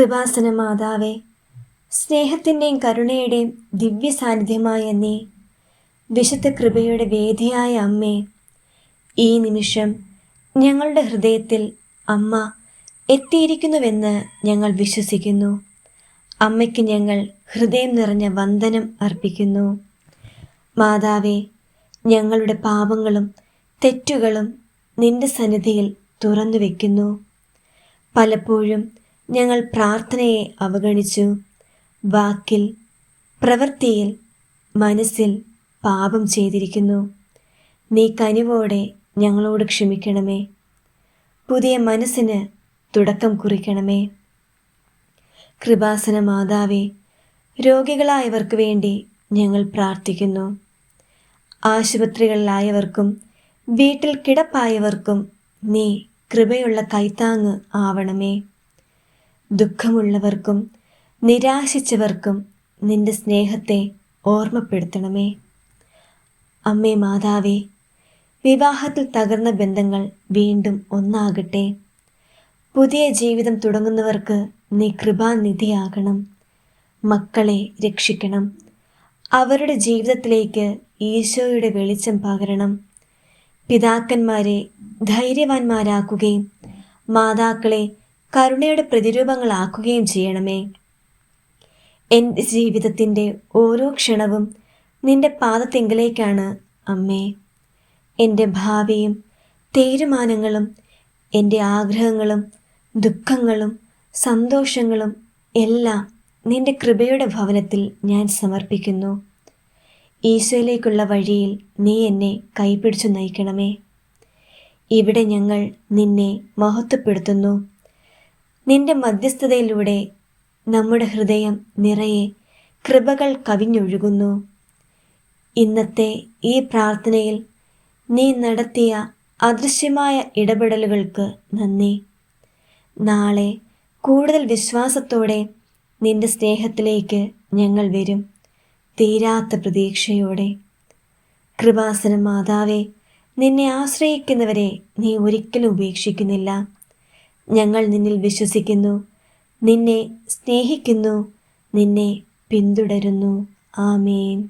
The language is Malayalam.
കൃപാസന മാതാവേ സ്നേഹത്തിന്റെയും കരുണയുടെയും ദിവ്യ സാന്നിധ്യമായ നീ വിശുദ്ധ കൃപയുടെ വേദിയായ അമ്മേ ഈ നിമിഷം ഞങ്ങളുടെ ഹൃദയത്തിൽ അമ്മ എത്തിയിരിക്കുന്നുവെന്ന് ഞങ്ങൾ വിശ്വസിക്കുന്നു. അമ്മയ്ക്ക് ഞങ്ങൾ ഹൃദയം നിറഞ്ഞ വന്ദനം അർപ്പിക്കുന്നു. മാതാവേ ഞങ്ങളുടെ പാപങ്ങളും തെറ്റുകളും നിന്റെ സന്നിധിയിൽ തുറന്നു വയ്ക്കുന്നു പലപ്പോഴും ഞങ്ങൾ പ്രാർത്ഥനയെ അവഗണിച്ചു. വാക്കിൽ പ്രവൃത്തിയിൽ മനസ്സിൽ പാപം ചെയ്തിരിക്കുന്നു. നീ കനിവോടെ ഞങ്ങളോട് ക്ഷമിക്കണമേ. പുതിയ മനസ്സിന് തുടക്കം കുറിക്കണമേ. കൃപാസന മാതാവേ രോഗികളായവർക്ക് വേണ്ടി ഞങ്ങൾ പ്രാർത്ഥിക്കുന്നു. ആശുപത്രികളിലായവർക്കും വീട്ടിൽ കിടപ്പായവർക്കും നീ കൃപയുള്ള കൈത്താങ്ങ് ആവണമേ. ദുഃഖമുള്ളവർക്കും നിരാശിച്ചവർക്കും നിന്റെ സ്നേഹത്തെ ഓർമ്മപ്പെടുത്തണമേ. അമ്മേ മാതാവേ വിവാഹത്തിൽ തകർന്ന ബന്ധങ്ങൾ വീണ്ടും ഒന്നാകട്ടെ. പുതിയ ജീവിതം തുടങ്ങുന്നവർക്ക് നീ കൃപാനിധിയാകണം. മക്കളെ രക്ഷിക്കണം. അവരുടെ ജീവിതത്തിലേക്ക് ഈശോയുടെ വെളിച്ചം പകരണം. പിതാക്കന്മാരെ ധൈര്യവാന്മാരാക്കുകയും മാതാക്കളെ കരുണയുടെ പ്രതിരൂപങ്ങളാക്കുകയും ചെയ്യണമേ. എന്റെ ജീവിതത്തിന്റെ ഓരോ ക്ഷണവും നിന്റെ പാദത്തെങ്കിലേക്കാണ് അമ്മേ. എന്റെ ഭാവിയും തീരുമാനങ്ങളും എന്റെ ആഗ്രഹങ്ങളും ദുഃഖങ്ങളും സന്തോഷങ്ങളും എല്ലാം നിന്റെ കൃപയുടെ ഭവനത്തിൽ ഞാൻ സമർപ്പിക്കുന്നു. ഈശോയിലേക്കുള്ള വഴിയിൽ നീ എന്നെ കൈപിടിച്ചു നയിക്കണമേ. ഇവിടെ ഞങ്ങൾ നിന്നെ മഹത്വപ്പെടുത്തുന്നു. നിന്റെ മധ്യസ്ഥതയിലൂടെ നമ്മുടെ ഹൃദയം നിറയെ കൃപകൾ കവിഞ്ഞൊഴുകുന്നു. ഇന്നത്തെ ഈ പ്രാർത്ഥനയിൽ നീ നടത്തിയ അദൃശ്യമായ ഇടപെടലുകൾക്ക് നന്ദി. നാളെ കൂടുതൽ വിശ്വാസത്തോടെ നിന്റെ സ്നേഹത്തിലേക്ക് ഞങ്ങൾ വരും തീരാത്ത പ്രതീക്ഷയോടെ. കൃപാസന മാതാവേ നിന്നെ ആശ്രയിക്കുന്നവരെ നീ ഒരിക്കലും ഉപേക്ഷിക്കുന്നില്ല. ഞങ്ങൾ നിന്നിൽ വിശ്വസിക്കുന്നു. നിന്നെ സ്നേഹിക്കുന്നു. നിന്നെ പിന്തുടരുന്നു. ആമേൻ.